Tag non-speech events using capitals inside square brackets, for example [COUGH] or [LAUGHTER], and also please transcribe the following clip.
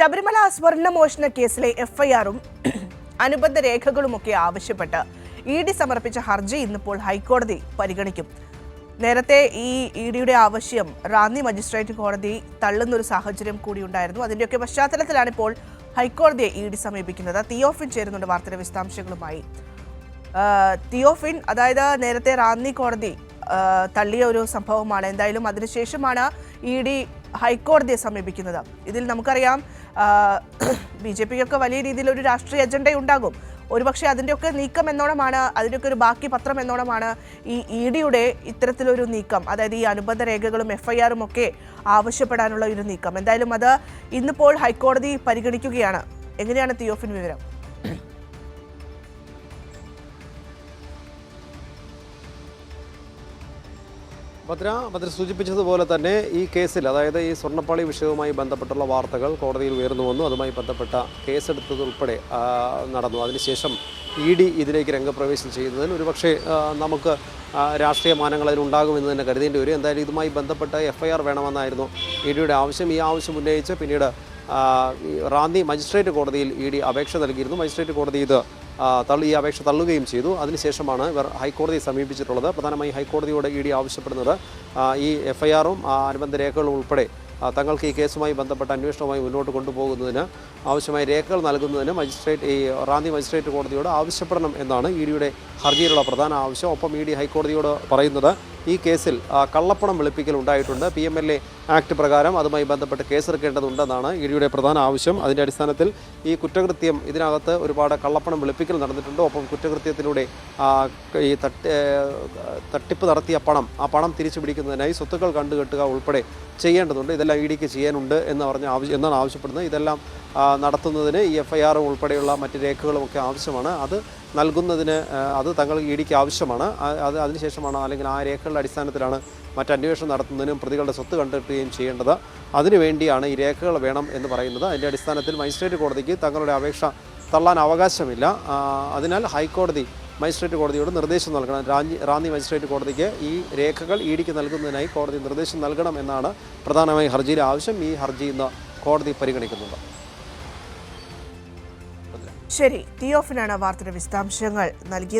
ശബരിമല സ്വർണ മോഷണ കേസിലെ എഫ്ഐആറും [CLEARS THROAT] അനുബന്ധ രേഖകളുമൊക്കെ ആവശ്യപ്പെട്ട് ഇ ഡി സമർപ്പിച്ച ഹർജി ഇന്നിപ്പോൾ ഹൈക്കോടതി പരിഗണിക്കും. നേരത്തെ ഈ ഇ ഡിയുടെ ആവശ്യം റാന്നി മജിസ്ട്രേറ്റ് കോടതി തള്ളുന്നൊരു സാഹചര്യം കൂടി ഉണ്ടായിരുന്നു അതിന്റെയൊക്കെ പശ്ചാത്തലത്തിലാണ് ഇപ്പോൾ ഹൈക്കോടതിയെ ഇ ഡി സമീപിക്കുന്നത്. തിയോഫിൻ ചേരുന്നുണ്ട് വാർത്തയുടെ വിശദാംശങ്ങളുമായി. തിയോഫിൻ അതായത് നേരത്തെ റാന്നി കോടതി തള്ളിയ ഒരു സംഭവമാണ്. എന്തായാലും അതിനുശേഷമാണ് ഇ ഡി ഹൈക്കോടതിയെ സമീപിക്കുന്നത്. ഇതിൽ നമുക്കറിയാം ബി ജെ പിക്കൊക്കെ വലിയ രീതിയിൽ ഒരു രാഷ്ട്രീയ അജണ്ട ഉണ്ടാകും. ഒരുപക്ഷെ അതിന്റെയൊക്കെ നീക്കം എന്നോണമാണ് അതിന്റെയൊക്കെ ഒരു ബാക്കി പത്രം എന്നോണമാണ് ഈ ഇ ഡിയുടെ ഇത്തരത്തിലൊരു നീക്കം. അതായത് ഈ അനുബന്ധ രേഖകളും എഫ് ഐ ആറും ഒക്കെ ആവശ്യപ്പെടാനുള്ള ഒരു നീക്കം. എന്തായാലും അത് ഇന്നിപ്പോൾ ഹൈക്കോടതി പരിഗണിക്കുകയാണ്. എങ്ങനെയാണ് തിയോഫിൻ വിവരം? ഭദ്ര ഭദ്ര സൂചിപ്പിച്ചതുപോലെ തന്നെ ഈ കേസിൽ അതായത് ഈ സ്വർണപ്പാളി വിഷയവുമായി ബന്ധപ്പെട്ടുള്ള വാർത്തകൾ കോടതിയിൽ ഉയർന്നു വന്നു. അതുമായി ബന്ധപ്പെട്ട കേസെടുത്തതുൾപ്പെടെ നടന്നു. അതിനുശേഷം ഇ ഡി ഇതിലേക്ക് രംഗപ്രവേശം ചെയ്യുന്നതിൽ ഒരുപക്ഷെ നമുക്ക് രാഷ്ട്രീയ മാനങ്ങൾ അതിലുണ്ടാകുമെന്ന് തന്നെ കരുതേണ്ടി വരും. എന്തായാലും ഇതുമായി ബന്ധപ്പെട്ട എഫ് ഐ ആർ വേണമെന്നായിരുന്നു ഇ ഡിയുടെ ആവശ്യം. ഈ ആവശ്യം ഉന്നയിച്ച് പിന്നീട് റാന്നി മജിസ്ട്രേറ്റ് കോടതിയിൽ ഇ ഡി അപേക്ഷ നൽകിയിരുന്നു. മജിസ്ട്രേറ്റ് കോടതി ഇത് തള്ളി ഈ അപേക്ഷ തള്ളുകയും ചെയ്തു. അതിനുശേഷമാണ് ഇവർ ഹൈക്കോടതിയെ സമീപിച്ചിട്ടുള്ളത്. പ്രധാനമായും ഹൈക്കോടതിയോട് ഇ ഡി ആവശ്യപ്പെടുന്നത് ഈ എഫ്ഐആറും അനുബന്ധ രേഖകളും ഉൾപ്പെടെ തങ്ങൾക്ക് ഈ കേസുമായി ബന്ധപ്പെട്ട അന്വേഷണവുമായി മുന്നോട്ട് കൊണ്ടുപോകുന്നതിന് ആവശ്യമായ രേഖകൾ നൽകുന്നതിന് മജിസ്ട്രേറ്റ് ഈ റാന്നി മജിസ്ട്രേറ്റ് കോടതിയോട് ആവശ്യപ്പെടണം എന്നാണ് ഇ ഡിയുടെ ഹർജിയിലുള്ള പ്രധാന ആവശ്യം. ഒപ്പം ഇ ഡി ഹൈക്കോടതിയോട് പറയുന്നത് ഈ കേസിൽ കള്ളപ്പണം വെളുപ്പിക്കൽ ഉണ്ടായിട്ടുണ്ട്. P M L A act പ്രകാരം അതുമായി ബന്ധപ്പെട്ട് കേസെടുക്കേണ്ടതുണ്ടെന്നാണ് ഇ ഡിയുടെ പ്രധാന ആവശ്യം. അതിന്റെ അടിസ്ഥാനത്തിൽ ഈ കുറ്റകൃത്യം ഇതിനകത്ത് ഒരുപാട് കള്ളപ്പണം വെളുപ്പിക്കൽ നടന്നിട്ടുണ്ട്. ഒപ്പം കുറ്റകൃത്യത്തിലൂടെ ഈ തട്ടി തട്ടിപ്പ് നടത്തിയ പണം ആ പണം തിരിച്ചു പിടിക്കുന്നതിനായി സ്വത്തുക്കൾ കണ്ടുകെട്ടുക ഉൾപ്പെടെ ചെയ്യേണ്ടതുണ്ട്. ഇതെല്ലാം ഇ ഡിക്ക് ചെയ്യാനുണ്ട് എന്ന് പറഞ്ഞ ആവശ്യം എന്നാണ് ആവശ്യപ്പെടുന്നത്. ഇതെല്ലാം നടത്തുന്നതിന് ഈ എഫ് ഐ ആർ ഉൾപ്പെടെയുള്ള മറ്റ് രേഖകളും ഒക്കെ ആവശ്യമാണ്. അത് നൽകുന്നതിന് അത് തങ്ങൾ ഇ ഡിക്ക് ആവശ്യമാണ്. അത് അതിനുശേഷമാണ് അല്ലെങ്കിൽ ആ രേഖകളുടെ അടിസ്ഥാനത്തിലാണ് മറ്റ് അന്വേഷണം നടത്തുന്നതിനും പ്രതികളുടെ സ്വത്ത് കണ്ടെത്തുകയും ചെയ്യേണ്ടത്. അതിനുവേണ്ടിയാണ് ഈ രേഖകൾ വേണം എന്ന് പറയുന്നത്. അതിന്റെ അടിസ്ഥാനത്തിൽ മജിസ്ട്രേറ്റ് കോടതിക്ക് തങ്ങളുടെ അപേക്ഷ തള്ളാൻ അവകാശമില്ല. അതിനാൽ ഹൈക്കോടതി മജിസ്ട്രേറ്റ് കോടതിയോട് നിർദ്ദേശം നൽകണം. റാഞ്ചി റാന്നി മജിസ്ട്രേറ്റ് കോടതിക്ക് ഈ രേഖകൾ ഇ ഡിക്ക് നൽകുന്നതിനായി കോടതി നിർദ്ദേശം നൽകണം എന്നാണ് പ്രധാനമായും ഹർജിയിലെ ആവശ്യം. ഈ ഹർജി ഇന്ന് കോടതി പരിഗണിക്കുന്നുണ്ട്. ശരി തിയോഫിനാണ് വാർത്തയുടെ വിശദാംശങ്ങൾ നൽകിയത്.